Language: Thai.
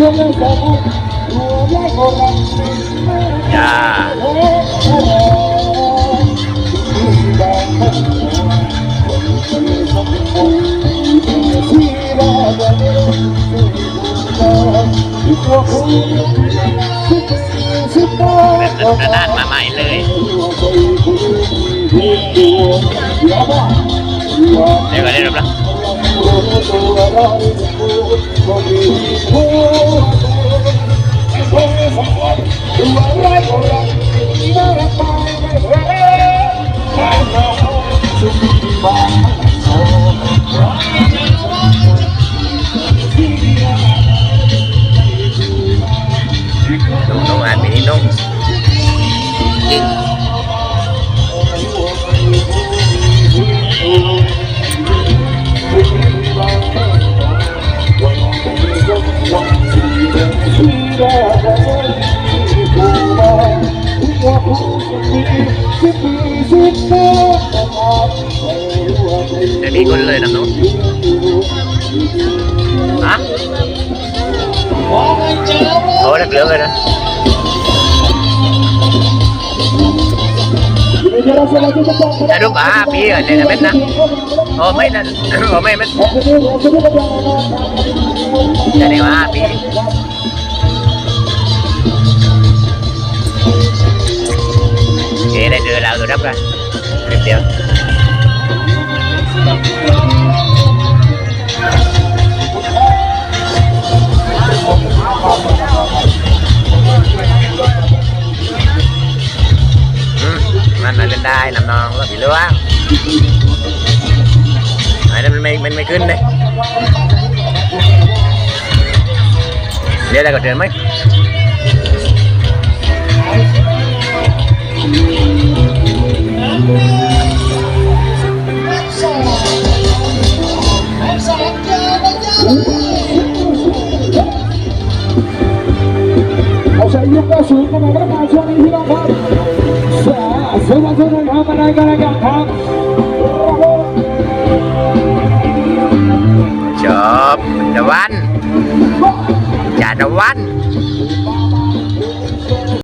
จ้าเป็นกระดานมาใหม่เลยเดี๋ยวก็ได้รับแล้ว นุ่งนุ่งอ่านมินินุ่งจะมีคนเลยนะนุ่งฮะโอ้เลือกเลยนะจะดูป่าพี่กันเลยนะเม็ดนะโอ้ไม่นะโอ้ไม่เม็ดจะได้ว่ เอแล้วตัวรับกันเดี๋ยวอืมมันมันเป็นได้น้ำนองแล้วผีเรื่องไอ้นั่นมันไม่มันไม่ขึ้นเลยเดี๋ยวได้ก็เดินไหม เอาใช้ยุคก็สูงกันมาประมาณช่วงนี้พี่น้อง